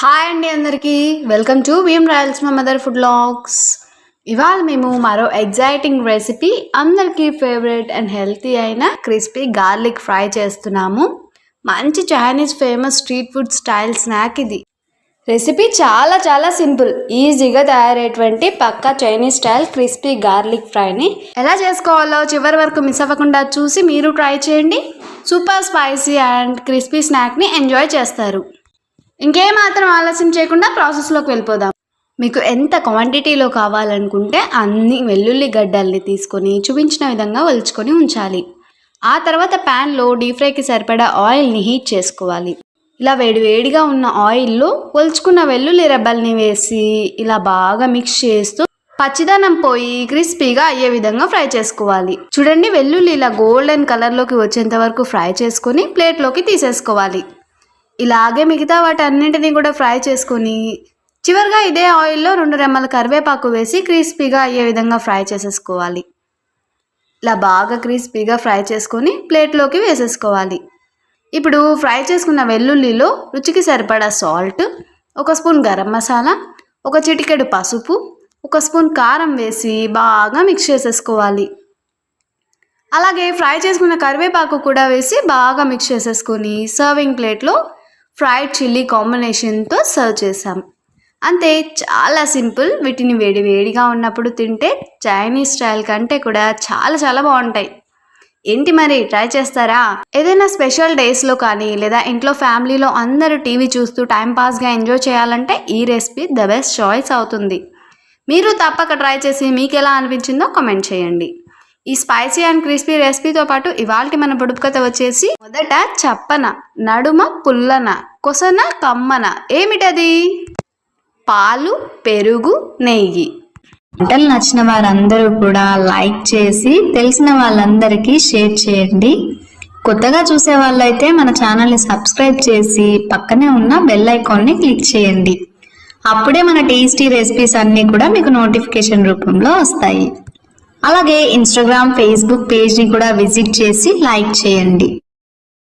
Hi అండి అందరికీ. Welcome to Bheem Royals మా మదర్ ఫుడ్ లాగ్స్ ఇవాళ మేము మరో ఎగ్జైటింగ్ రెసిపీ అందరికీ ఫేవరెట్ అండ్ హెల్తీ అయిన క్రిస్పీ గార్లిక్ ఫ్రై చేస్తున్నాము. మంచి Chinese famous street food style snack ఇది. రెసిపీ చాలా చాలా సింపుల్ ఈజీగా తయారయ్యేటువంటి పక్కా చైనీస్ స్టైల్ క్రిస్పీ గార్లిక్ ఫ్రైని ఎలా చేసుకోవాలో చివరి వరకు మిస్ అవ్వకుండా చూసి మీరు ట్రై చేయండి. సూపర్ స్పైసీ అండ్ క్రిస్పీ స్నాక్ని ఎంజాయ్ చేస్తారు. ఇంకేమాత్రం ఆలస్యం చేయకుండా ప్రాసెస్లోకి వెళ్ళిపోదాం. మీకు ఎంత క్వాంటిటీలో కావాలనుకుంటే అన్ని వెల్లుల్లి గడ్డల్ని తీసుకొని చూపించిన విధంగా ఒలుచుకొని ఉంచాలి. ఆ తర్వాత ప్యాన్లో డీప్ ఫ్రైకి సరిపడా ఆయిల్ని హీట్ చేసుకోవాలి. ఇలా వేడి వేడిగా ఉన్న ఆయిల్లో ఒలుచుకున్న వెల్లుల్లి రెబ్బల్ని వేసి ఇలా బాగా మిక్స్ చేస్తూ పచ్చిదనం పోయి క్రిస్పీగా అయ్యే విధంగా ఫ్రై చేసుకోవాలి. చూడండి వెల్లుల్లి ఇలా గోల్డెన్ కలర్లోకి వచ్చేంత వరకు ఫ్రై చేసుకొని ప్లేట్లోకి తీసేసుకోవాలి. ఇలాగే మిగతా వాటన్నింటినీ కూడా ఫ్రై చేసుకొని చివరిగా ఇదే ఆయిల్లో రెండు రెమ్మల కరివేపాకు వేసి క్రిస్పీగా అయ్యే విధంగా ఫ్రై చేసేసుకోవాలి. ఇలా బాగా క్రిస్పీగా ఫ్రై చేసుకొని ప్లేట్లోకి వేసేసుకోవాలి. ఇప్పుడు ఫ్రై చేసుకున్న వెల్లుల్లిలో రుచికి సరిపడా సాల్ట్ ఒక స్పూన్ గరం మసాలా ఒక చిటికెడు పసుపు ఒక స్పూన్ కారం వేసి బాగా మిక్స్ చేసేసుకోవాలి. అలాగే ఫ్రై చేసుకున్న కరివేపాకు కూడా వేసి బాగా మిక్స్ చేసేసుకొని సర్వింగ్ ప్లేట్లో ఫ్రైడ్ చిల్లీ కాంబినేషన్తో సర్వ్ చేసాం అంతే చాలా సింపుల్ వీటిని వేడి వేడిగా ఉన్నప్పుడు తింటే చైనీస్ స్టైల్ కంటే కూడా చాలా చాలా బాగుంటాయి. ఏంటి మరి ట్రై చేస్తారా? ఏదైనా స్పెషల్ డేస్లో కానీ లేదా ఇంట్లో ఫ్యామిలీలో అందరూ టీవీ చూస్తూ టైంపాస్గా ఎంజాయ్ చేయాలంటే ఈ రెసిపీ ద బెస్ట్ చాయిస్ అవుతుంది. మీరు తప్పక ట్రై చేసి మీకు ఎలా అనిపించిందో కమెంట్ చేయండి. ఈ స్పైసీ అండ్ క్రిస్పీ రెసిపీతో పాటు ఇవాళ మన పొడుపు కథ వచ్చేసి మొదట చప్పన నడుమ పుల్లన కొసన కమ్మన. ఏమిటది? పాలు పెరుగు నెయ్యి. వంటలు నచ్చిన వారందరూ కూడా లైక్ చేసి తెలిసిన వాళ్ళందరికీ షేర్ చేయండి. కొత్తగా చూసే వాళ్ళైతే మన ఛానల్ని సబ్స్క్రైబ్ చేసి పక్కనే ఉన్న బెల్ ఐకాన్ని క్లిక్ చేయండి. అప్పుడే మన టేస్టీ రెసిపీస్ అన్నీ కూడా మీకు నోటిఫికేషన్ రూపంలో వస్తాయి. అలాగే ఇన్స్టాగ్రామ్ ఫేస్బుక్ పేజ్ని కూడా విజిట్ చేసి లైక్ చేయండి.